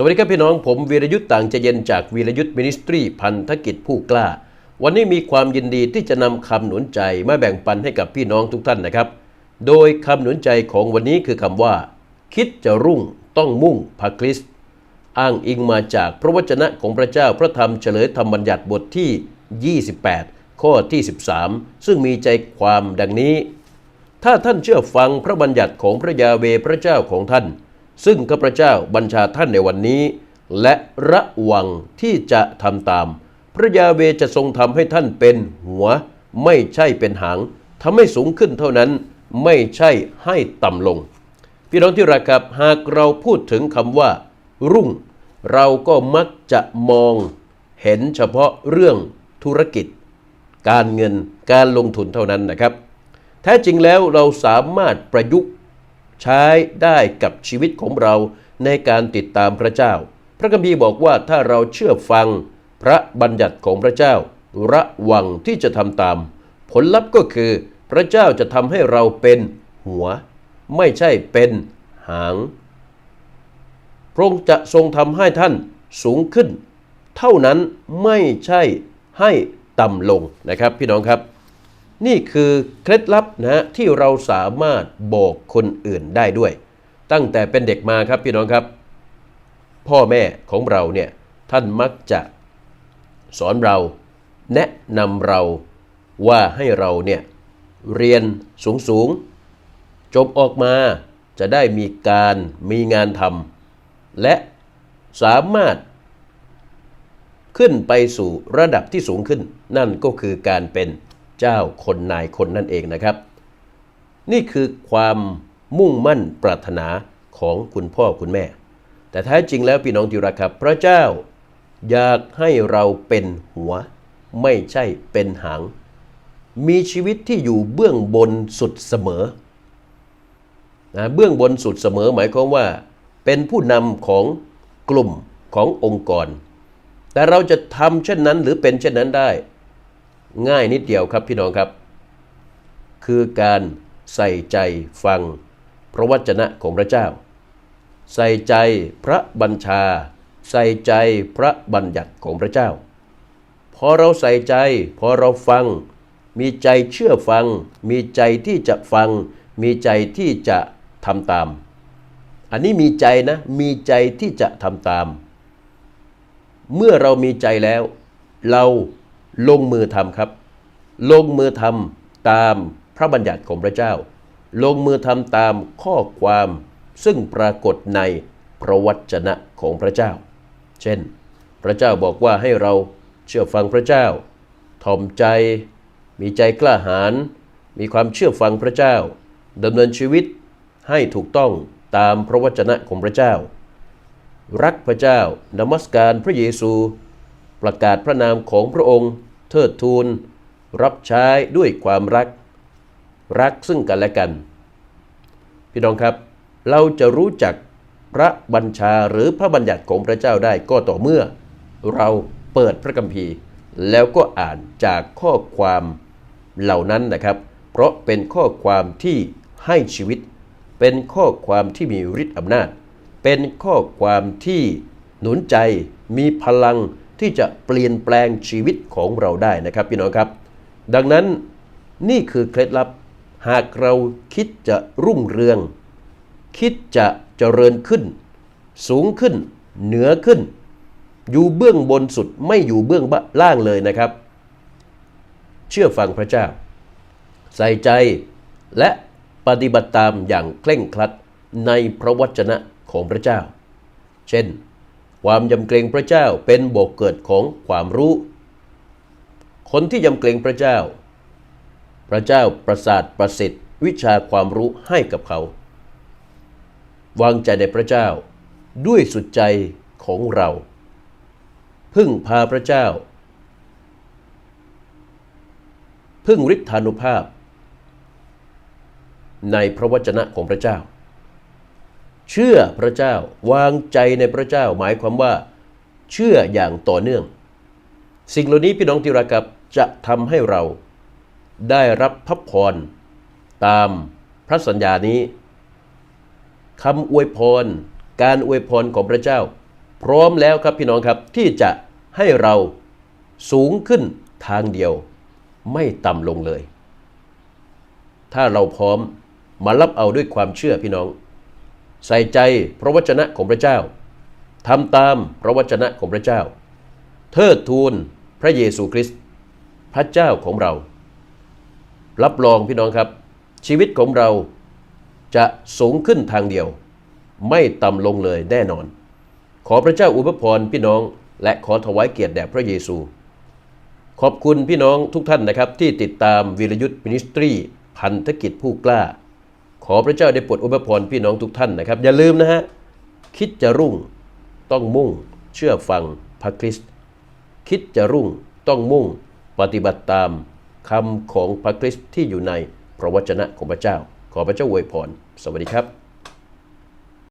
สวัสดีครับพี่น้องผมวีรยุทธ์ต่างใจเย็นจากวีรยุทธ์มินิสทรีพันธกิจผู้กล้า วันนี้มีความยินดีที่จะนำคำหนุนใจมาแบ่งปันให้กับพี่น้องทุกท่านนะครับ โดยคำหนุนใจของวันนี้คือคำว่า คิดจะรุ่งต้องมุ่งพระคริสต์อ้างอิงมาจากพระวจนะของพระเจ้าพระธรรมเฉลยธรรมบัญญัติบทที่ 28 ข้อที่ 13 ซึ่งมีใจความดังนี้ ถ้าท่านเชื่อฟังพระบัญญัติของพระยาเวพระเจ้าของท่าน ซึ่งข้าพเจ้าบัญชาท่านในวันนี้ และระวังที่จะทำตาม พระยาเวจะทรงทำให้ท่านเป็นหัว ไม่ใช่เป็นหางทำให้สูงขึ้นเท่านั้นไม่ใช่ให้ต่ำลง พี่น้องที่รักครับหากเราพูดถึงคำว่า รุ่ง เราก็มักจะมอง เห็นเฉพาะเรื่องธุรกิจ การเงินการลงทุนเท่านั้นนะครับ แท้จริงแล้วเราสามารถประยุกต์ ใช้ได้กับชีวิตของเราในการติดตามพระเจ้า พระคัมภีร์บอกว่าถ้าเราเชื่อฟังพระบัญญัติของพระเจ้า ระวังที่จะทำตาม ผลลัพธ์ก็คือ พระเจ้าจะทำให้เราเป็นหัว ไม่ใช่เป็นหาง พระองค์จะทรงทำให้ท่านสูงขึ้น เท่านั้นไม่ใช่ให้ต่ำลงนะครับพี่น้องครับ นี่คือเคล็ดลับนะที่เราสามารถบอกคนอื่นได้ด้วย ตั้งแต่เป็นเด็กมาครับพี่น้องครับ พ่อแม่ของเราเนี่ยท่านมักจะสอนเราแนะนำเราว่าให้เราเนี่ยเรียนสูงสูงจบออกมาจะได้มีการมีงานทำและสามารถขึ้นไปสู่ระดับที่สูงขึ้น นั่นก็คือการเป็น เจ้าคนนายคนนั่นเองนะครับ นี่คือความมุ่งมั่นปรารถนาของคุณพ่อคุณแม่ แต่แท้จริงแล้วพี่น้องที่รักครับ พระเจ้าอยากให้เราเป็นหัว ไม่ใช่เป็นหาง มีชีวิตที่อยู่เบื้องบนสุดเสมอนะเบื้องบนสุดเสมอหมายความว่า เป็นผู้นำของกลุ่มขององค์กร แต่เราจะทำเช่นนั้นหรือเป็นเช่นนั้นได้ ง่ายนิดเดียวครับพี่น้องครับ คือการใส่ใจฟังพระวจนะของพระเจ้า ใส่ใจพระบัญชา ใส่ใจพระบัญญัติของพระเจ้า พอเราใส่ใจ พอเราฟัง มีใจเชื่อฟัง มีใจที่จะฟัง มีใจที่จะทำตาม อันนี้มีใจนะ มีใจที่จะทำตาม เมื่อเรามีใจแล้ว เรา ลงมือทำครับ ลงมือทำตามพระบัญญัติของพระเจ้า ลงมือทำตามข้อความซึ่งปรากฏในพระวจนะของพระเจ้า เช่น พระเจ้าบอกว่าให้เราเชื่อฟังพระเจ้าถ่อมใจ มีใจกล้าหาญ มีความเชื่อฟังพระเจ้าดำเนินชีวิตให้ถูกต้องตามพระวจนะของพระเจ้า รักพระเจ้านมัสการพระเยซู ประกาศพระนามของพระองค์ เทิดทูน รับใช้ด้วยความรัก รักซึ่งกันและกัน พี่น้องครับ เราจะรู้จักพระบัญชาหรือพระบัญญัติของพระเจ้าได้ก็ต่อเมื่อ เราเปิดพระคัมภีร์ แล้วก็อ่านจากข้อความเหล่านั้นนะครับ เพราะเป็นข้อความที่ให้ชีวิต เป็นข้อความที่มีฤทธิ์อำนาจ เป็นข้อความที่หนุนใจ มีพลัง ที่จะเปลี่ยนแปลงชีวิตของเราได้นะครับพี่น้องครับ ดังนั้นนี่คือเคล็ดลับ หากเราคิดจะรุ่งเรือง คิดจะเจริญขึ้น สูงขึ้น เหนือขึ้น อยู่เบื้องบนสุดไม่อยู่เบื้องล่างเลยนะครับ เชื่อฟังพระเจ้า ใส่ใจและปฏิบัติตามอย่างเคร่งครัดในพระวจนะของพระเจ้า เช่น ความยำเกรงพระเจ้าเป็นบกเกิดของความรู้ คนที่ยำเกรงพระเจ้า พระเจ้าประสาทประสิทธิ์วิชาความรู้ให้กับเขา วางใจในพระเจ้าด้วยสุดใจของเรา พึ่งพาพระเจ้า พึ่งฤทธานุภาพ ในพระวจนะของพระเจ้า เชื่อพระเจ้าวางใจในพระเจ้าหมายความว่า เชื่ออย่างต่อเนื่อง สิ่งเหล่านี้พี่น้องที่รักครับจะทำให้เราได้รับพระพร ตามพระสัญญานี้คำอวยพร การอวยพรของพระเจ้า พร้อมแล้วครับพี่น้องครับที่จะให้เราสูงขึ้นทางเดียว ไม่ต่ำลงเลย ถ้าเราพร้อมมารับเอาด้วยความเชื่อพี่น้อง ใส่ใจพระวจนะของพระเจ้าทำตามพระวจนะของพระเจ้า เทิดทูนพระเยซูคริสต์พระเจ้าของเรา รับรองพี่น้องครับ ชีวิตของเราจะสูงขึ้นทางเดียว ไม่ต่ำลงเลยแน่นอน ขอพระเจ้าอวยพรพี่น้องและขอถวายเกียรติแด่พระเยซู ขอบคุณพี่น้องทุกท่านนะครับที่ติดตามวีรยุทธ์มินิสทรี พันธกิจผู้กล้า ขอพระเจ้าได้โปรดอวยพรพี่น้องทุกท่านนะครับ อย่าลืมนะฮะ คิดจะรุ่งต้องมุ่ง เชื่อฟังพระคริสต์คิดจะรุ่งต้องมุ่งปฏิบัติตามคำของพระคริสต์ที่อยู่ในพระวจนะของพระเจ้า ขอพระเจ้าอวยพร สวัสดีครับ